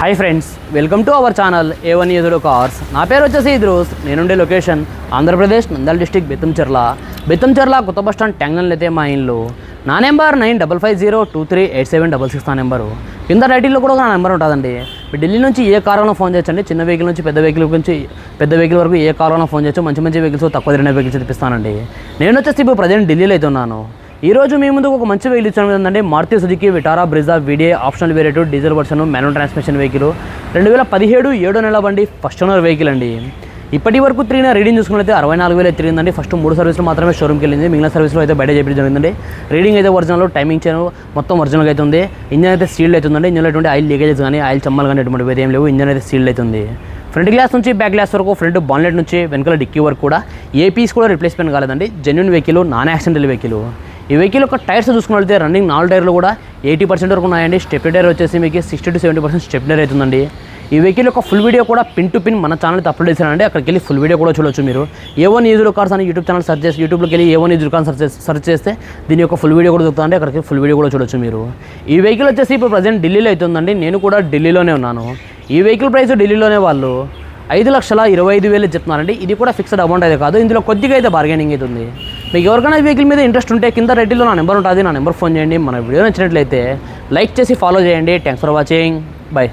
Hi friends welcome to our channel A one ఈదుడు cars నా పేరు వచ్చేసి ఇద్రూస్. నేనుండే లొకేషన్ ఆంధ్రప్రదేశ్ నందల్ డిస్టిక్ బెత్తంచెర్ల బెత్తంచెర్ల కొత్త బస్ స్టాండ్ ట్యాంగన్ అయితే మా ఇల్లు. నా number nine double five zero two three eight seven double six నా నెంబరు కింద టైటిల్లో కూడా నా నెంబర్ ఉంటుందండి. మీరు ఢిల్లీ నుంచి ఏ కారులో ఫోన్ చేయొచ్చండి? చిన్న వెహికల్ నుంచి పెద్ద వెహికల్ నుంచి పెద్ద వెహికల్ వరకు ఏ కారులో ఫోన్ చేయొచ్చు మంచి మంచి వెహికల్స్ తక్కువ తిరిగిన వెహికల్స్ తెప్పిస్తానండి. నేను వచ్చేసి ఇప్పుడు ప్రజెంట్ ఢిల్లీలో అయితే ఉన్నాను. ఈరోజు మీ ముందుకు ఒక మంచి వెహికల్ ఇచ్చాను ఏంటంటే Maruti Suzuki Vitara Brezza video optional variant diesel version manual transmission vehicle రెండు వేల పదిహేడు ఏడో నెల బండి ఫస్ట్ ఓనర్ వెహికల్ అండి. ఇప్పటి వరకు తిరిగిన రీడింగ్ చూసుకున్నట్లయితే అరవై నాలుగు వేలు తిరిగిందండి. ఫస్ట్ మూడు సర్వీసులు మాత్రమే షోరూమ్కి వెళ్ళింది మిగిలిన సర్వీస్లో అయితే బయట చెప్పడం జరిగిందండి. రీడింగ్ అయితే ఒరిజినల్ టైమింగ్ చేయను మొత్తం ఒరిజినల్గా అయితే ఉంది. ఇంజన్ అయితే సీల్డ్ అవుతుందండి ఇంజన్లో ఎటువంటి ఆయిల్ లీకేజెస్ కానీ ఆయిల్ చమ్మలు కానీ ఎటువంటి ఏం లేవు. ఇంజన్ అయితే సీల్డ్ అవుతుంది ఫ్రంట్ గ్లాస్ నుంచి బ్యాక్ గ్లాస్ వరకు ఫ్రంట్ బాన్లెట్ నుంచి వెనకాల డిక్కీ వరకు కూడా ఏ పీస్ కూడా రిప్లేస్మెంట్ కాలేదండి. Genuine vehicle non accidental vehicle ఈ వెహికల్ యొక్క టైర్స్ చూసుకున్నట్లయితే రన్నింగ్ నాలుగు టైర్లు కూడా ఎయిటీ పర్సెంట్ వరకు ఉన్నాయండి. స్టెప్ టైర్ వచ్చేసి మీకు sixty to seventy percent step tyre అవుతుందండి. ఈ వెహికల్ యొక్క ఫుల్ వీడియో కూడా పిన్ టు పిన్ మన ఛానల్ అప్లోడ్ చేశానండి. అక్కడికి వెళ్ళి ఫుల్ వీడియో కూడా చూడొచ్చు మీరు. ఏ వన్ ఈజులో కార్స్ అని యూట్యూబ్ ఛానల్ సర్చ్ చేసి యూట్యూబ్లోకి వెళ్ళి ఏ వన్ ఈజులో కార్స్ సర్చ్ సర్చ్ చేస్తే దీని యొక్క ఫుల్ వీడియో కూడా దొరుకుతుందండి. అక్కడికి ఫుల్ వీడియో కూడా చూడొచ్చు మీరు. ఈ వెహికల్ వచ్చేసి ఇప్పుడు ప్రజెంట్ ఢిల్లీలో అవుతుందండి. నేను కూడా ఢిల్లీలోనే ఉన్నాను. ఈ వెహికల్ ప్రైస్ ఢిల్లీలోనే వాళ్ళు ఐదు లక్షల ఇరవై ఐదు వేలు చెప్తున్నారండి. ఇది కూడా ఫిక్స్డ్ అమౌంట్ అయితే కాదు. ఇందులో కొద్దిగా అయితే బార్గెనింగ్ అవుతుంది మీకు ఎవరికైనా వెహికల్ మీద ఇంట్రెస్ట్ ఉంటే కింద రెడ్డిలో నా నెంబర్ ఉంటుంది. నా నెంబర్ ఫోన్ చేయండి. మన వీడియో నచ్చినట్లయితే లైక్ చేసి ఫాలో చేయండి. Thanks for watching bye